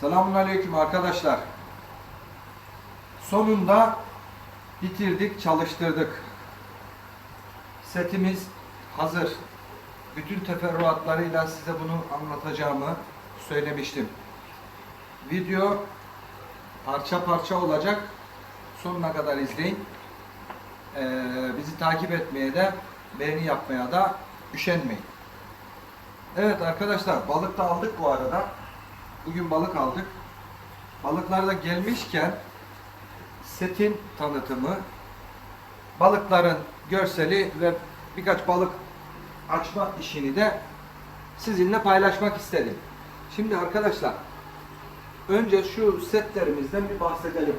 Selamun Aleyküm arkadaşlar. Sonunda bitirdik, çalıştırdık. Setimiz hazır. Bütün teferruatlarıyla size bunu anlatacağımı söylemiştim. Video parça parça olacak. Sonuna kadar izleyin. Ee, bizi takip etmeye de beğeni yapmaya da üşenmeyin. Evet arkadaşlar balık da aldık bu arada. Bugün balık aldık. Balıklar da gelmişken setin tanıtımı, balıkların görseli ve birkaç balık açma işini de sizinle paylaşmak istedim. Şimdi arkadaşlar önce şu setlerimizden bir bahsedelim.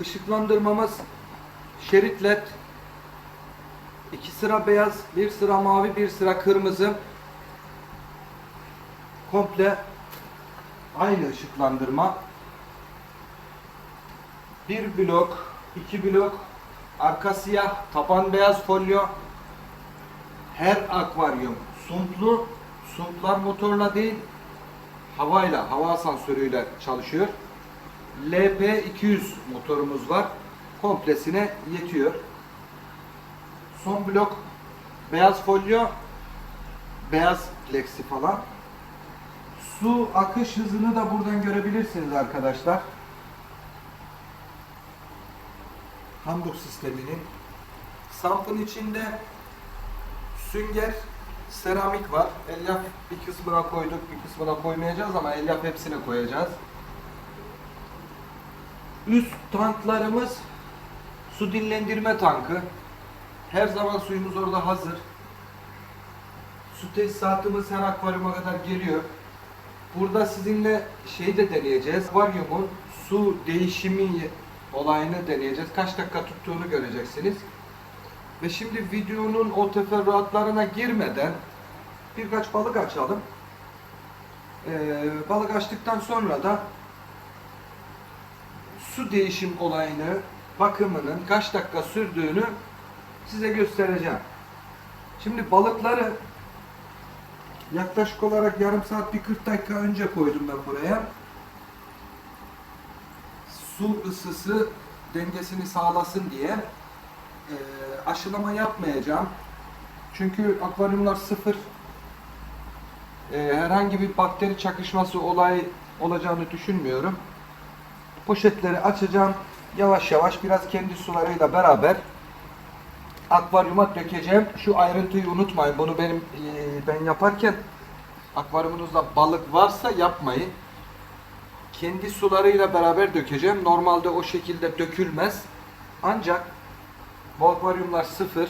Işıklandırmamız şerit led, iki sıra beyaz, bir sıra mavi, bir sıra kırmızı komple aynı ışıklandırma. Bir blok, iki blok, arka siyah, taban beyaz folyo. Her akvaryum sumplu, sumplar motorla değil, havayla, hava asansörüyle çalışıyor. LP200 motorumuz var. Komplesine yetiyor. Son blok beyaz folyo, beyaz plexi falan. Su akış hızını da buradan görebilirsiniz arkadaşlar. Hamburg sisteminin sampın içinde sünger seramik var. Elyaf bir kısmına koyduk, bir kısmına koymayacağız ama elyaf hepsine koyacağız. Üst tanklarımız su dinlendirme tankı. Her zaman suyumuz orada hazır. Su tesisatımız her akvaryuma kadar geliyor. Burada sizinle şey de deneyeceğiz. Akvaryumun su değişimi olayını deneyeceğiz. Kaç dakika tuttuğunu göreceksiniz. Ve şimdi videonun o teferruatlarına girmeden birkaç balık açalım. Ee, balık açtıktan sonra da su değişim olayını, bakımının kaç dakika sürdüğünü size göstereceğim. Şimdi balıkları yaklaşık olarak yarım saat bir 40 dakika önce koydum ben buraya. Su ısısı dengesini sağlasın diye e, aşılama yapmayacağım. Çünkü akvaryumlar sıfır. E, herhangi bir bakteri çakışması olay olacağını düşünmüyorum. Poşetleri açacağım. Yavaş yavaş biraz kendi sularıyla beraber akvaryuma dökeceğim. Şu ayrıntıyı unutmayın. Bunu benim e, ben yaparken akvaryumunuzda balık varsa yapmayın. Kendi sularıyla beraber dökeceğim. Normalde o şekilde dökülmez. Ancak bu akvaryumlar sıfır.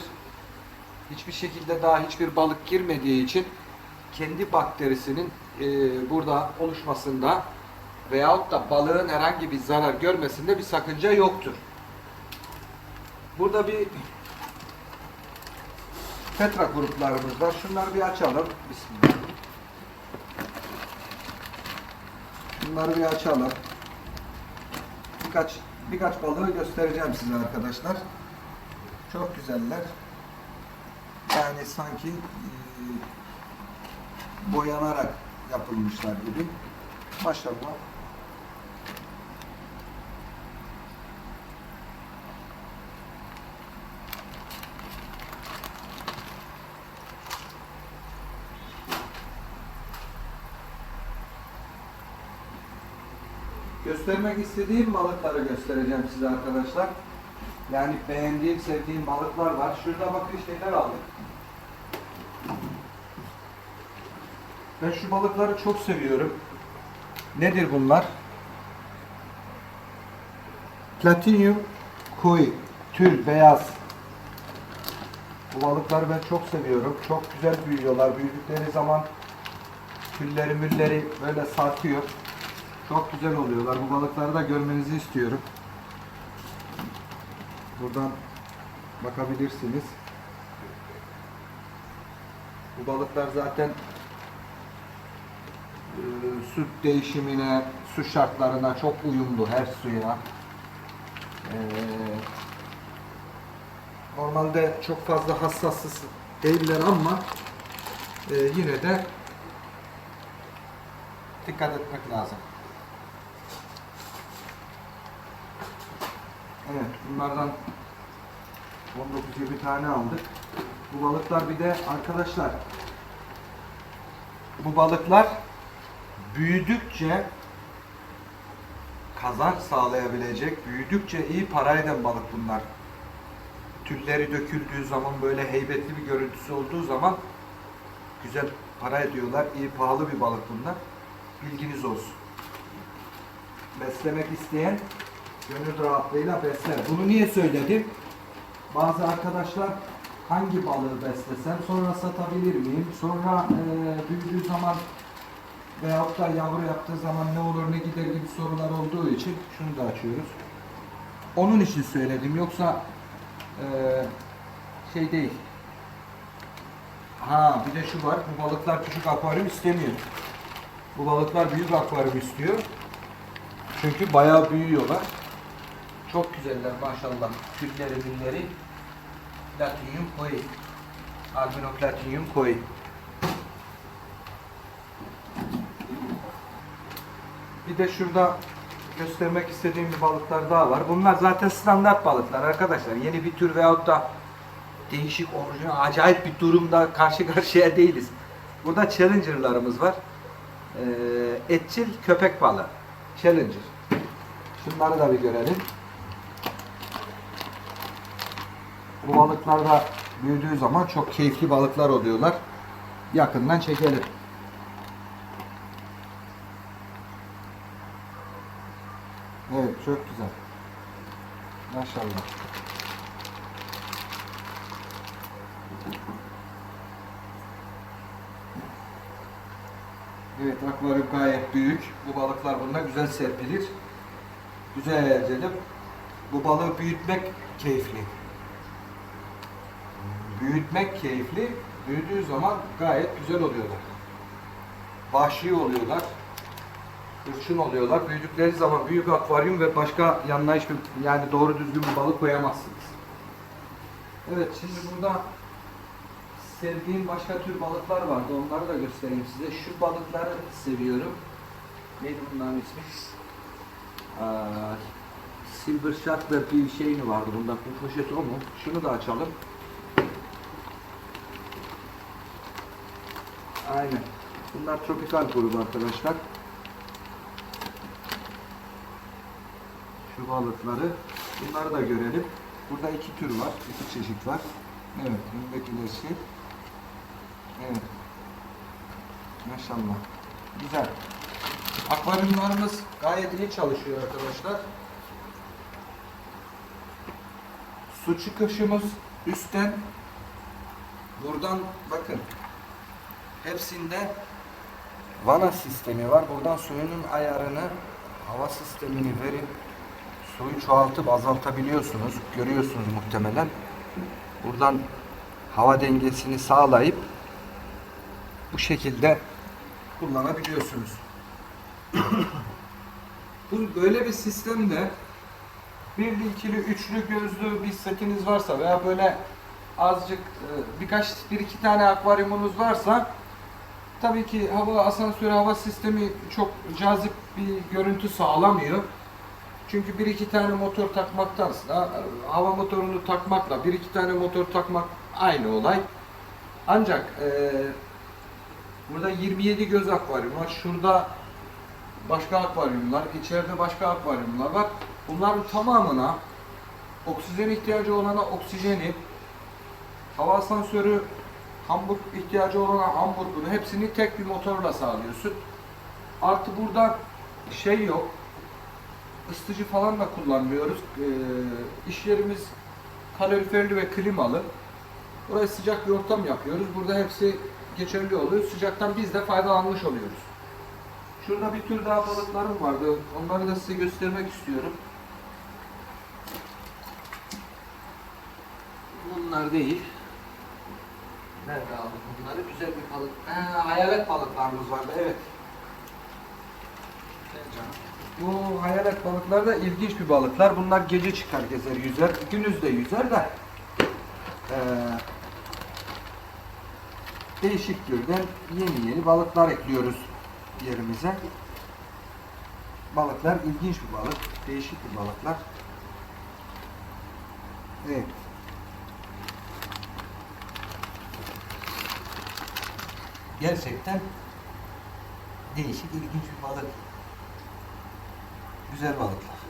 Hiçbir şekilde daha hiçbir balık girmediği için kendi bakterisinin e, burada oluşmasında veyahut da balığın herhangi bir zarar görmesinde bir sakınca yoktur. Burada bir Petra gruplarımız var. Şunları bir açalım. Bismillah. Şunları bir açalım. Birkaç birkaç balığı göstereceğim size arkadaşlar. Çok güzeller. Yani sanki e, boyanarak yapılmışlar gibi. Maşallah. Göstermek istediğim balıkları göstereceğim size arkadaşlar. Yani beğendiğim, sevdiğim balıklar var. Şurada bakın şeyler aldık. Ben şu balıkları çok seviyorum. Nedir bunlar? Platinum koi, tül, beyaz. Bu balıkları ben çok seviyorum. Çok güzel büyüyorlar. Büyüdükleri zaman tülleri mülleri böyle sarkıyor. Çok güzel oluyorlar. Bu balıkları da görmenizi istiyorum. Buradan bakabilirsiniz. Bu balıklar zaten e, süt değişimine, su şartlarına çok uyumlu her suya. E, normalde çok fazla hassas değiller ama e, yine de dikkat etmek lazım. Evet, bunlardan 19-20 tane aldık. Bu balıklar bir de arkadaşlar bu balıklar büyüdükçe kazanç sağlayabilecek, büyüdükçe iyi para eden balık bunlar. Tülleri döküldüğü zaman böyle heybetli bir görüntüsü olduğu zaman güzel para ediyorlar. İyi pahalı bir balık bunlar. Bilginiz olsun. Beslemek isteyen gönül rahatlığıyla besler. Bunu niye söyledim? Bazı arkadaşlar hangi balığı beslesem sonra satabilir miyim? Sonra eee, büyüdüğü zaman veyahut da yavru yaptığı zaman ne olur ne gider gibi sorular olduğu için şunu da açıyoruz. Onun için söyledim. Yoksa eee, şey değil. Ha bir de şu var. Bu balıklar küçük akvaryum istemiyor. Bu balıklar büyük akvaryum istiyor. Çünkü bayağı büyüyorlar. Çok güzeller maşallah. Tülleri, milleri. Platinyum koyu. Albino platinyum koyu. Bir de şurada göstermek istediğim bir balıklar daha var. Bunlar zaten standart balıklar arkadaşlar. Yeni bir tür veyahut da değişik, orijinal, acayip bir durumda karşı karşıya değiliz. Burada Challenger'larımız var. Ee, etçil köpek balığı. Challenger. Şunları da bir görelim. Bu balıklar da büyüdüğü zaman çok keyifli balıklar oluyorlar. Yakından çekelim. Evet çok güzel. Maşallah. Evet akvaryum gayet büyük. Bu balıklar bunda güzel serpilir. Güzel eğlenceli. Bu balığı büyütmek keyifli. Büyütmek keyifli. Büyüdüğü zaman gayet güzel oluyorlar. Vahşi oluyorlar. Hırçın oluyorlar. Büyüdükleri zaman büyük akvaryum ve başka yanına hiçbir yani doğru düzgün bir balık koyamazsınız. Evet şimdi burada sevdiğim başka tür balıklar vardı. Onları da göstereyim size. Şu balıkları seviyorum. Neydi bunların ismi? Silver Shark ve bir şey vardı bunda? Bu poşet o mu? Şunu da açalım. Aynen. Bunlar tropikal grubu arkadaşlar. Şu balıkları. Bunları da görelim. Burada iki tür var. iki çeşit var. Evet. Öndekileşi. Evet. Maşallah. Güzel. Akvaryumlarımız gayet iyi çalışıyor arkadaşlar. Su çıkışımız üstten buradan bakın hepsinde vana sistemi var. Buradan suyunun ayarını hava sistemini verip suyu çoğaltıp azaltabiliyorsunuz. Görüyorsunuz muhtemelen. Buradan hava dengesini sağlayıp bu şekilde kullanabiliyorsunuz. Bu böyle bir sistemde birli, ikili, üçlü gözlü bir setiniz varsa veya böyle azıcık e, birkaç bir iki tane akvaryumunuz varsa tabii ki hava asansörü hava sistemi çok cazip bir görüntü sağlamıyor. Çünkü bir iki tane motor takmaktansa hava motorunu takmakla bir iki tane motor takmak aynı olay. Ancak e, burada 27 göz akvaryum var. Şurada başka akvaryumlar, içeride başka akvaryumlar var. Bunların tamamına oksijen ihtiyacı olana oksijeni, hava asansörü, hamburg ihtiyacı olana hamburgunu hepsini tek bir motorla sağlıyorsun. Artı burada şey yok, ısıtıcı falan da kullanmıyoruz. Ee, iş yerimiz kaloriferli ve klimalı. Buraya sıcak bir ortam yapıyoruz. Burada hepsi geçerli oluyor. Sıcaktan biz de faydalanmış oluyoruz. Şurada bir tür daha balıklarım vardı. Onları da size göstermek istiyorum. Bunlar değil. Nerede aldık bunları? Güzel bir balık. Ha, hayalet balıklarımız vardı. Evet. Bu hayalet balıklar da ilginç bir balıklar. Bunlar gece çıkar gezer yüzer. Gündüz de yüzer de. Ee, değişik türden yeni yeni balıklar ekliyoruz yerimize. Balıklar ilginç bir balık. Değişik bir balıklar. Evet. Gerçekten değişik, ilginç bir balık. Güzel balıklar.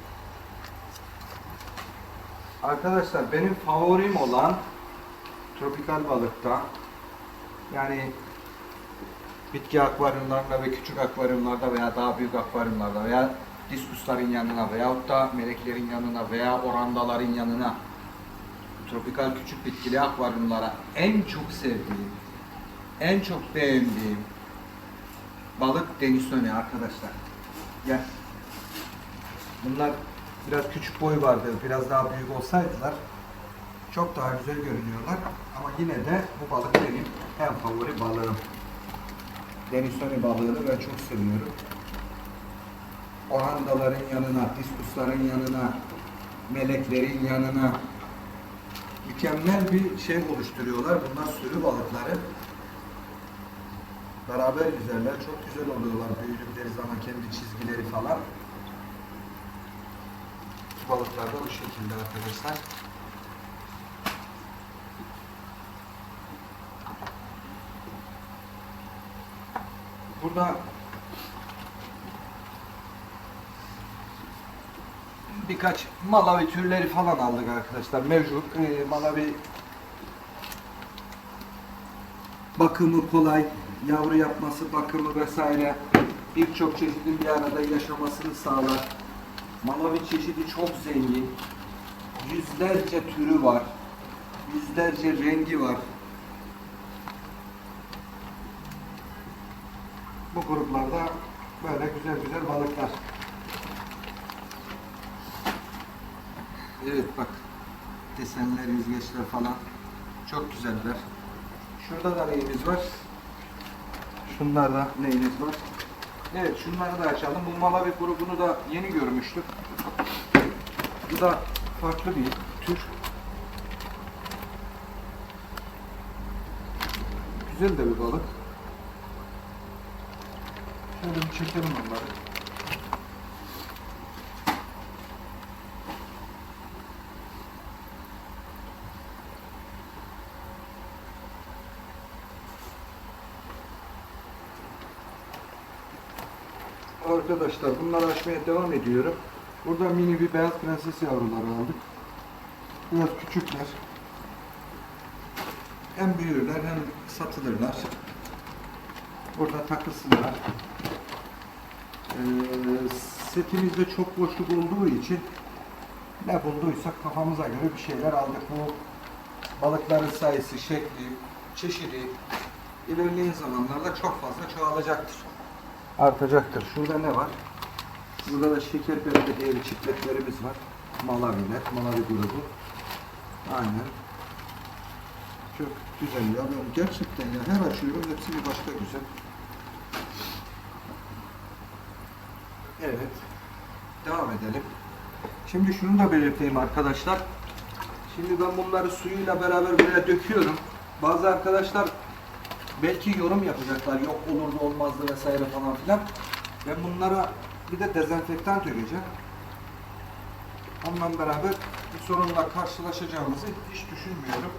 Arkadaşlar benim favorim olan tropikal balıkta yani bitki akvaryumlarında ve küçük akvaryumlarda veya daha büyük akvaryumlarda veya diskusların yanına veyahut da meleklerin yanına veya orandaların yanına tropikal küçük bitkili akvaryumlara en çok sevdiğim, en çok beğendiğim balık deniz sönüğü arkadaşlar. Gel. Bunlar biraz küçük boy vardı. Biraz daha büyük olsaydılar çok daha güzel görünüyorlar. Ama yine de bu balık benim en favori balığım. Deniz sönüğü balığını ben çok seviyorum. Orandaların yanına, diskusların yanına, meleklerin yanına mükemmel bir şey oluşturuyorlar. Bunlar sürü balıkları. Beraber güzeller. Çok güzel oluyorlar büyüdükleri zaman kendi çizgileri falan. Bu balıklar da bu şekilde arkadaşlar. Burada birkaç malavi türleri falan aldık arkadaşlar. Mevcut e, malavi bakımı kolay, yavru yapması, bakımı vesaire birçok çeşidin bir arada yaşamasını sağlar. Malavi çeşidi çok zengin. Yüzlerce türü var. Yüzlerce rengi var. Bu gruplarda böyle güzel güzel balıklar. Evet bak desenler, yüzgeçler falan çok güzeller. Şurada da neyimiz var? Şunlarda neyimiz var? Evet şunları da açalım. Bu Malawi grubunu da yeni görmüştük. Bu da farklı bir tür. Güzel de bir balık. Şöyle bir çekelim onları. Arkadaşlar bunları açmaya devam ediyorum. Burada mini bir beyaz prenses yavruları aldık. Biraz küçükler. Hem büyürler hem satılırlar. Burada takılsınlar. Ee, setimizde çok boşluk olduğu için ne bulduysak kafamıza göre bir şeyler aldık. Bu balıkların sayısı, şekli, çeşidi ilerleyen zamanlarda çok fazla çoğalacaktır. Artacaktır. Şurada ne var? Burada da şekerpare diye bir çiftliklerimiz var. Malaviler, Malavi grubu. Aynen. Çok güzel ya. Ben gerçekten ya her açıyorum hepsi başka güzel. Evet. Devam edelim. Şimdi şunu da belirteyim arkadaşlar. Şimdi ben bunları suyuyla beraber buraya döküyorum. Bazı arkadaşlar belki yorum yapacaklar. Yok olurdu olmazdı vesaire falan filan. Ben bunlara bir de dezenfektan dökeceğim. Onunla beraber bir sorunla karşılaşacağımızı hiç düşünmüyorum.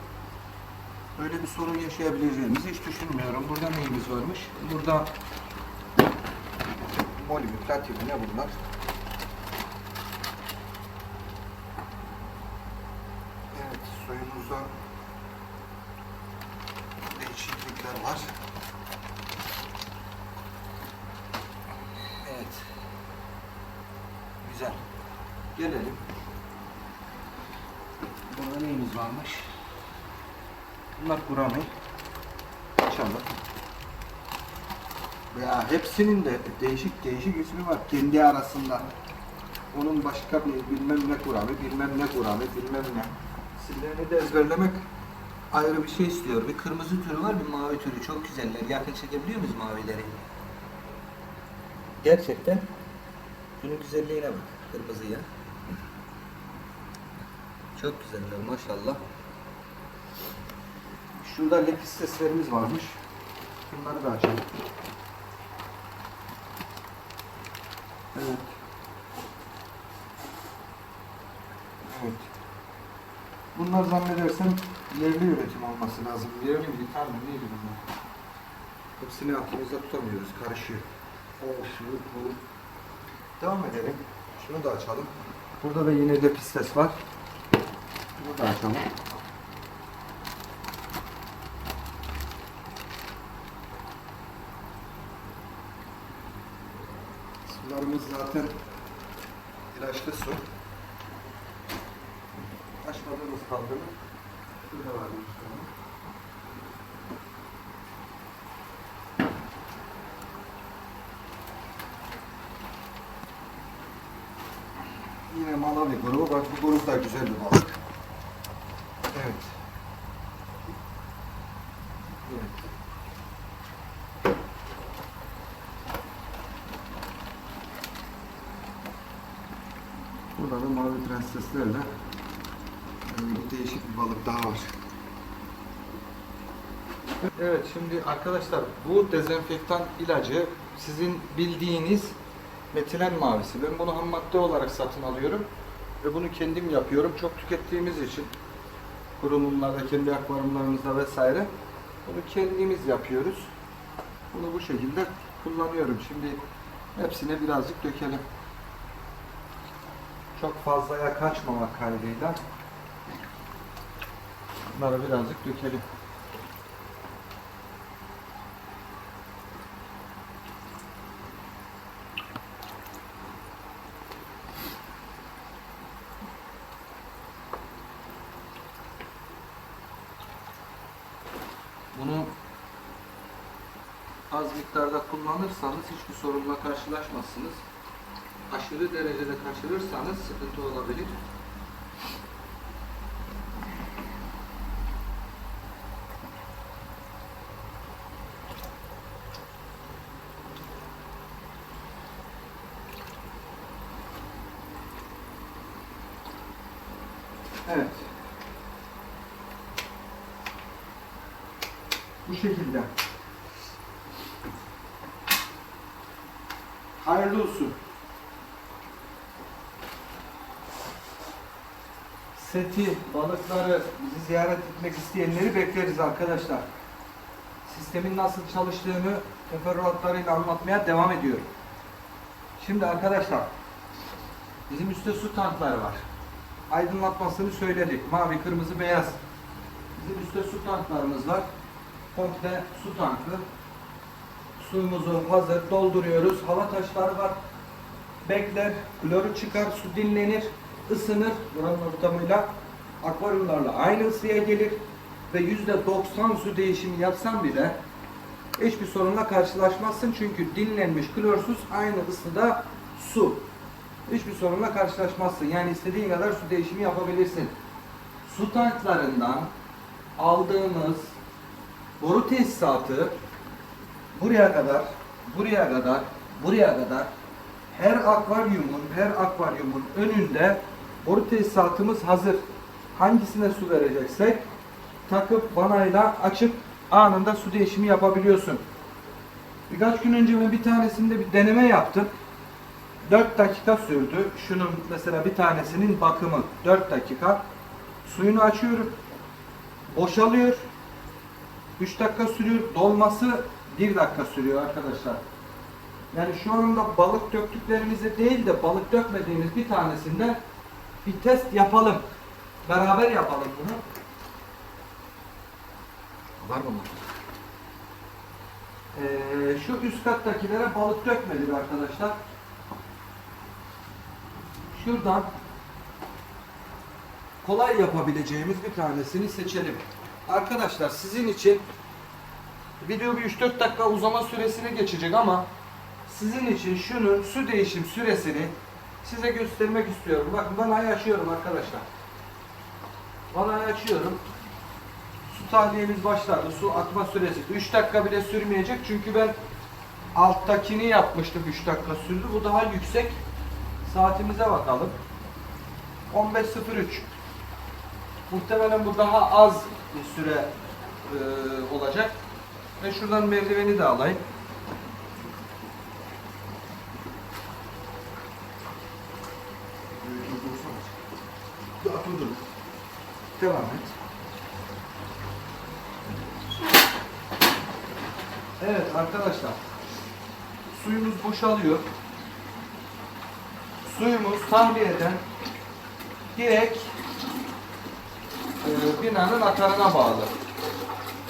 Öyle bir sorun yaşayabileceğimizi hiç düşünmüyorum. Burada neyimiz varmış? Burada Molibit, Latif ne bunlar? Evet, suyumuzda değişiklikler var. Evet. Güzel. Gelelim. Burada neyimiz varmış? Bunlar gurame. Açalım. Ya hepsinin de değişik değişik ismi var kendi arasında. Onun başka bir bilmem ne kuramı, bilmem ne kuramı, bilmem ne. İsimlerini de ezberlemek ayrı bir şey istiyor. Bir kırmızı türü var, bir mavi türü. Çok güzeller. Yakın çekebiliyor muyuz mavileri? Gerçekten. Şunun güzelliğine bak. Kırmızıya. Çok güzeller maşallah. Şurada lepis seslerimiz varmış. Bunları da açalım. Evet. Evet. Bunlar zannedersem yerli üretim olması lazım. Yerli mi? Tam mı? Neydi bunlar? Hepsini aklımızda tutamıyoruz. Karışıyor. O, şu, bu. Devam edelim. Şunu da açalım. Burada da yine de pistes var. Bunu da açalım. Sularımız zaten ilaçlı su. Açmadığımız kaldı mı? Şurada var. Yine Malawi grubu. Bak bu grup da güzel bir balık. Evet. Burada da mavi prenseslerle e, değişik bir balık daha var. Evet şimdi arkadaşlar bu dezenfektan ilacı sizin bildiğiniz metilen mavisi. Ben bunu ham madde olarak satın alıyorum ve bunu kendim yapıyorum. Çok tükettiğimiz için kurulumlarda, kendi akvaryumlarımızda vesaire bunu kendimiz yapıyoruz. Bunu bu şekilde kullanıyorum. Şimdi hepsine birazcık dökelim. Çok fazlaya kaçmamak kaydıyla bunları birazcık dökelim. Bunu az miktarda kullanırsanız hiçbir sorunla karşılaşmazsınız. Aşırı derecede kaçırırsanız sıkıntı olabilir. Evet. Bu şekilde. Hayırlı olsun. Seti, balıkları, bizi ziyaret etmek isteyenleri bekleriz arkadaşlar. Sistemin nasıl çalıştığını teferruatlarıyla anlatmaya devam ediyorum. Şimdi arkadaşlar, bizim üstte su tankları var. Aydınlatmasını söyledik. Mavi, kırmızı, beyaz. Bizim üstte su tanklarımız var. Komple su tankı. Suyumuzu hazır dolduruyoruz. Hava taşları var. Bekler, kloru çıkar, su dinlenir, ısınır. Buranın ortamıyla akvaryumlarla aynı ısıya gelir ve %90 su değişimi yapsan bile hiçbir sorunla karşılaşmazsın. Çünkü dinlenmiş klorsuz aynı ısıda su. Hiçbir sorunla karşılaşmazsın. Yani istediğin kadar su değişimi yapabilirsin. Su tanklarından aldığımız boru tesisatı buraya kadar, buraya kadar, buraya kadar her akvaryumun, her akvaryumun önünde boru tesisatımız hazır. Hangisine su vereceksek takıp vanayla açıp anında su değişimi yapabiliyorsun. Birkaç gün önce bir tanesinde bir deneme yaptım. 4 dakika sürdü. Şunun mesela bir tanesinin bakımı 4 dakika. Suyunu açıyorum. Boşalıyor. 3 dakika sürüyor. Dolması 1 dakika sürüyor arkadaşlar. Yani şu anda balık döktüklerimizi değil de balık dökmediğimiz bir tanesinde bir test yapalım. Beraber yapalım bunu. Var mı? Ee, şu üst kattakilere balık dökmedik arkadaşlar. Şuradan kolay yapabileceğimiz bir tanesini seçelim. Arkadaşlar sizin için video bir 3-4 dakika uzama süresini geçecek ama sizin için şunun su değişim süresini size göstermek istiyorum. Bakın vanayı açıyorum arkadaşlar. Vanayı açıyorum. Su tahliyemiz başladı. Su akma süresi 3 dakika bile sürmeyecek. Çünkü ben alttakini yapmıştım 3 dakika sürdü. Bu daha yüksek. Saatimize bakalım. 15.03 Muhtemelen bu daha az bir süre e, olacak. Ve şuradan merdiveni de alayım. Devam et. Evet arkadaşlar. Suyumuz boşalıyor. Suyumuz tahliyeden direkt e, binanın akarına bağlı.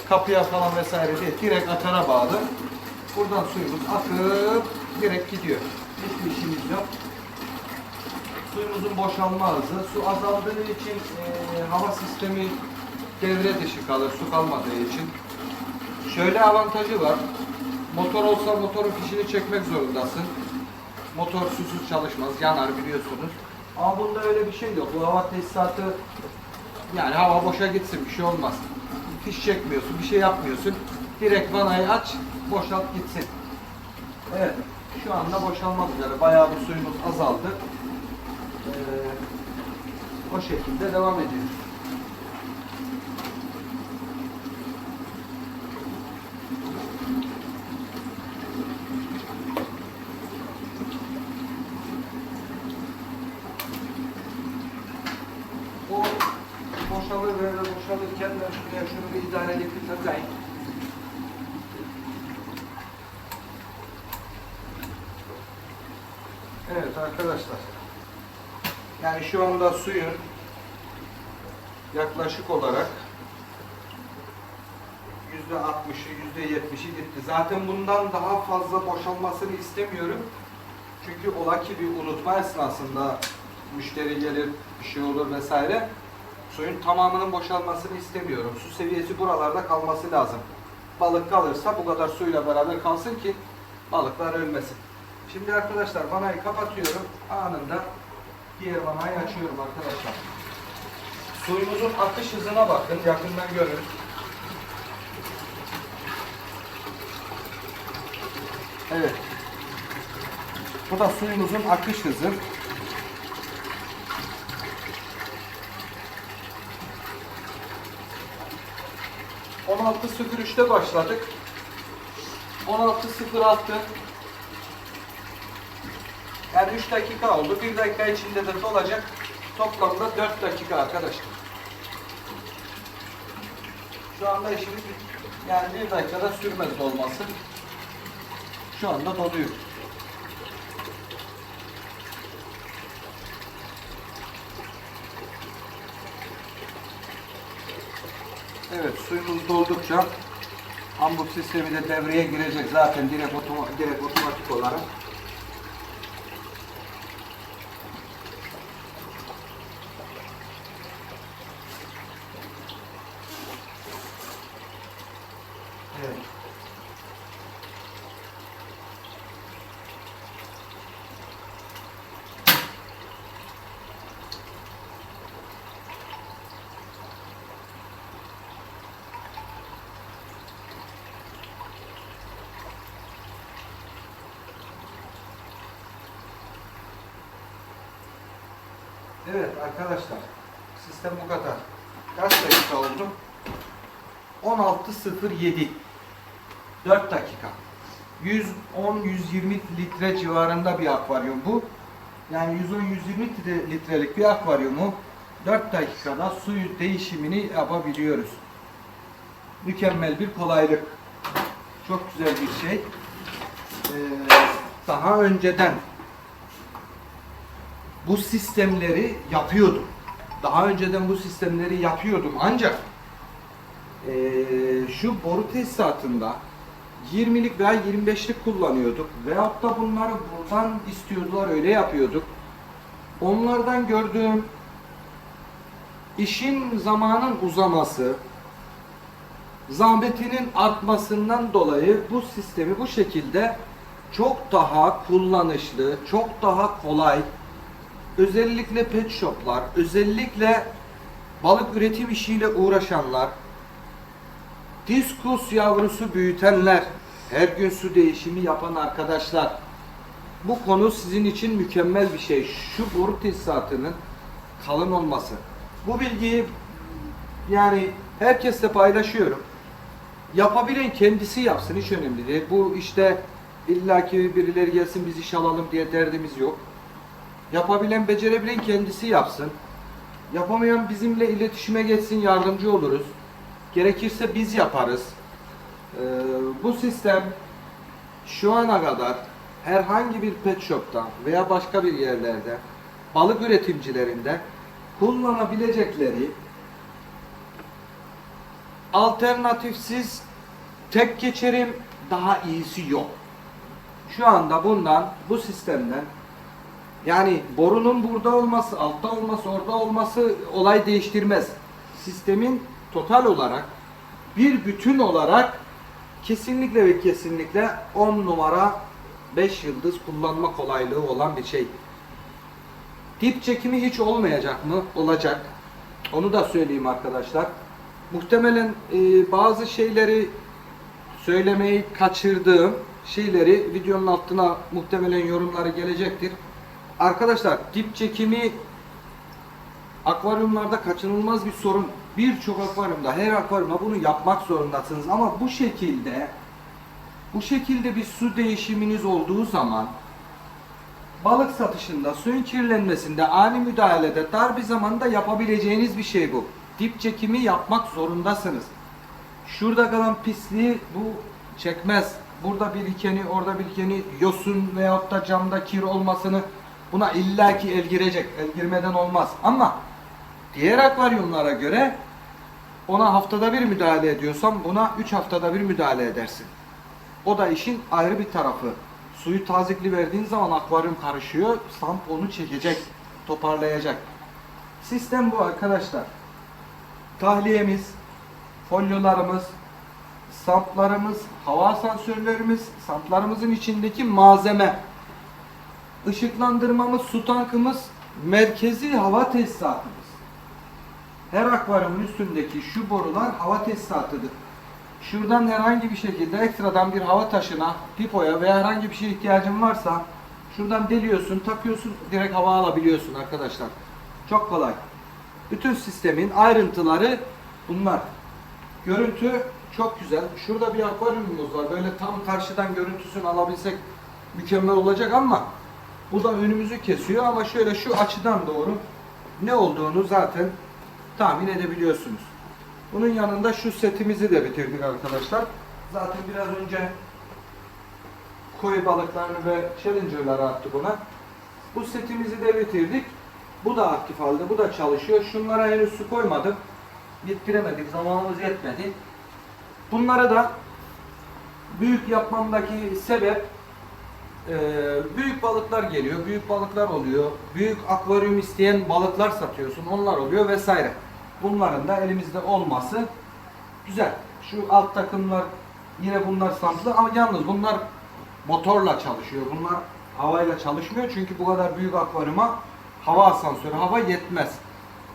Kapıya falan vesaire değil. Direkt akara bağlı. Buradan suyumuz akıp direkt gidiyor. Hiçbir işimiz yok. Suyumuzun boşalma hızı. Su azaldığı için e, hava sistemi devre dışı kalır. Su kalmadığı için. Şöyle avantajı var. Motor olsa motorun fişini çekmek zorundasın. Motor susuz çalışmaz, yanar biliyorsunuz. Ama bunda öyle bir şey yok. Bu hava tesisatı yani hava boşa gitsin bir şey olmaz. Fiş çekmiyorsun, bir şey yapmıyorsun. Direkt vanayı aç, boşalt gitsin. Evet, şu anda boşalmak üzere. Bayağı bir suyumuz azaldı. O şekilde devam ediyor. O boşalır böyle boşalırken ben şuraya şunu bir idare edip bir takayım. Evet arkadaşlar. Yani şu anda suyun yaklaşık olarak yüzde 60'ı, yüzde 70'i gitti. Zaten bundan daha fazla boşalmasını istemiyorum. Çünkü ola ki bir unutma esnasında müşteri gelir, bir şey olur vesaire. Suyun tamamının boşalmasını istemiyorum. Su seviyesi buralarda kalması lazım. Balık kalırsa bu kadar suyla beraber kalsın ki balıklar ölmesin. Şimdi arkadaşlar vanayı kapatıyorum. Anında diğer vanayı açıyorum arkadaşlar. Suyumuzun akış hızına bakın. Yakından görün. Evet. Bu da suyumuzun akış hızı. ...16.03'te başladık. 16.06 Yani 3 dakika oldu. 1 dakika içinde de dolacak. Toplamda 4 dakika arkadaşlar. Şu anda işimiz. Yani 1 dakikada sürmez dolması. Şu anda doluyor. Evet suyumuz doldukça ambut sistemi de devreye girecek zaten direkt, otoma direkt otomatik olarak. Evet. Evet arkadaşlar sistem bu kadar. Kaç dakika oldu? 16.07 4 dakika. 110-120 litre civarında bir akvaryum bu. Yani 110-120 litrelik bir akvaryumu 4 dakikada suyu değişimini yapabiliyoruz. Mükemmel bir kolaylık. Çok güzel bir şey. Ee, daha önceden bu sistemleri yapıyordum. Daha önceden bu sistemleri yapıyordum ancak eee, şu boru tesisatında 20'lik veya 25'lik kullanıyorduk. Veyahut da bunları buradan istiyordular öyle yapıyorduk. Onlardan gördüğüm işin zamanın uzaması, zahmetinin artmasından dolayı bu sistemi bu şekilde çok daha kullanışlı, çok daha kolay, özellikle pet shoplar, özellikle balık üretim işiyle uğraşanlar, diskus yavrusu büyütenler, her gün su değişimi yapan arkadaşlar. Bu konu sizin için mükemmel bir şey. Şu boru tesisatının kalın olması. Bu bilgiyi yani herkesle paylaşıyorum. Yapabilen kendisi yapsın hiç önemli değil. Bu işte illaki birileri gelsin biz iş alalım diye derdimiz yok. Yapabilen, becerebilen kendisi yapsın. Yapamayan bizimle iletişime geçsin yardımcı oluruz. Gerekirse biz yaparız. Ee, bu sistem şu ana kadar herhangi bir pet shop'ta veya başka bir yerlerde balık üretimcilerinde kullanabilecekleri alternatifsiz tek geçerim daha iyisi yok. Şu anda bundan bu sistemden yani borunun burada olması, altta olması, orada olması olay değiştirmez. Sistemin total olarak bir bütün olarak kesinlikle ve kesinlikle 10 numara 5 yıldız kullanma kolaylığı olan bir şey. Dip çekimi hiç olmayacak mı? Olacak. Onu da söyleyeyim arkadaşlar. Muhtemelen e, bazı şeyleri söylemeyi kaçırdığım şeyleri videonun altına muhtemelen yorumları gelecektir. Arkadaşlar dip çekimi akvaryumlarda kaçınılmaz bir sorun. Birçok akvaryumda, her akvaryumda bunu yapmak zorundasınız. Ama bu şekilde bu şekilde bir su değişiminiz olduğu zaman balık satışında, suyun kirlenmesinde, ani müdahalede dar bir zamanda yapabileceğiniz bir şey bu. Dip çekimi yapmak zorundasınız. Şurada kalan pisliği bu çekmez. Burada birikeni, orada birikeni, yosun veyahut da camda kir olmasını buna illaki el girecek. El girmeden olmaz. Ama diğer akvaryumlara göre ona haftada bir müdahale ediyorsan buna 3 haftada bir müdahale edersin. O da işin ayrı bir tarafı. Suyu tazikli verdiğin zaman akvaryum karışıyor. Samp onu çekecek, toparlayacak. Sistem bu arkadaşlar. Tahliyemiz, folyolarımız, samplarımız, hava asansörlerimiz, samplarımızın içindeki malzeme, ışıklandırmamız, su tankımız, merkezi hava tesisatımız. Her akvaryumun üstündeki şu borular hava tesisatıdır. Şuradan herhangi bir şekilde ekstradan bir hava taşına, pipoya veya herhangi bir şeye ihtiyacın varsa şuradan deliyorsun, takıyorsun, direkt hava alabiliyorsun arkadaşlar. Çok kolay. Bütün sistemin ayrıntıları bunlar. Görüntü çok güzel. Şurada bir akvaryumumuz var. Böyle tam karşıdan görüntüsünü alabilsek mükemmel olacak ama bu da önümüzü kesiyor ama şöyle şu açıdan doğru ne olduğunu zaten tahmin edebiliyorsunuz. Bunun yanında şu setimizi de bitirdik arkadaşlar. Zaten biraz önce koyu balıklarını ve challenger'ları attık ona. Bu setimizi de bitirdik. Bu da aktif halde, bu da çalışıyor. Şunlara henüz su koymadık. Bitiremedik, zamanımız yetmedi. Bunları da büyük yapmamdaki sebep e, büyük balıklar geliyor, büyük balıklar oluyor, büyük akvaryum isteyen balıklar satıyorsun, onlar oluyor vesaire. Bunların da elimizde olması güzel. Şu alt takımlar yine bunlar samplı ama yalnız bunlar motorla çalışıyor. Bunlar havayla çalışmıyor çünkü bu kadar büyük akvaryuma hava asansörü, hava yetmez.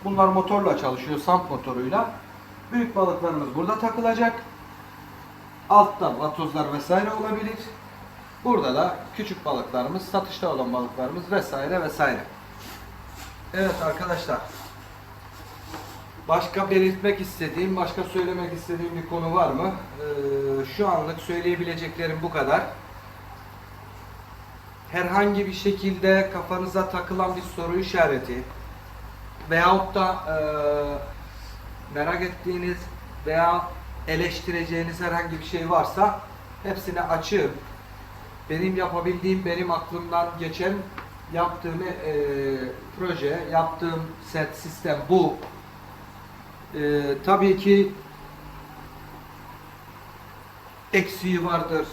Bunlar motorla çalışıyor, samp motoruyla. Büyük balıklarımız burada takılacak. Altta vatozlar vesaire olabilir. Burada da küçük balıklarımız, satışta olan balıklarımız vesaire vesaire. Evet arkadaşlar. Başka belirtmek istediğim, başka söylemek istediğim bir konu var mı? Ee, şu anlık söyleyebileceklerim bu kadar. Herhangi bir şekilde kafanıza takılan bir soru işareti veyahut da eee, merak ettiğiniz veya eleştireceğiniz herhangi bir şey varsa hepsini açığım. Benim yapabildiğim, benim aklımdan geçen yaptığım eee, proje, yaptığım set sistem bu. Eee, tabii ki eksiği vardır.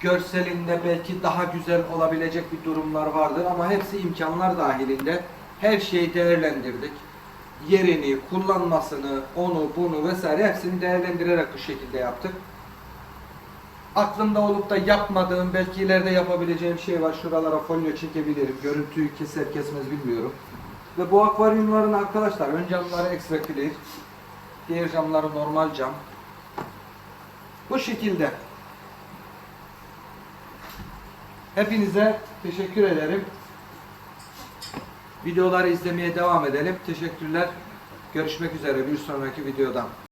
Görselinde belki daha güzel olabilecek bir durumlar vardır ama hepsi imkanlar dahilinde her şeyi değerlendirdik. Yerini, kullanmasını, onu, bunu vesaire hepsini değerlendirerek bu şekilde yaptık. Aklımda olup da yapmadığım, belki ileride yapabileceğim şey var. Şuralara folyo çekebilirim. Görüntüyü keser kesmez bilmiyorum. Ve bu akvaryumların arkadaşlar ön camları ekstra clear. Diğer camları normal cam. Bu şekilde. Hepinize teşekkür ederim. Videoları izlemeye devam edelim. Teşekkürler. Görüşmek üzere bir sonraki videodan.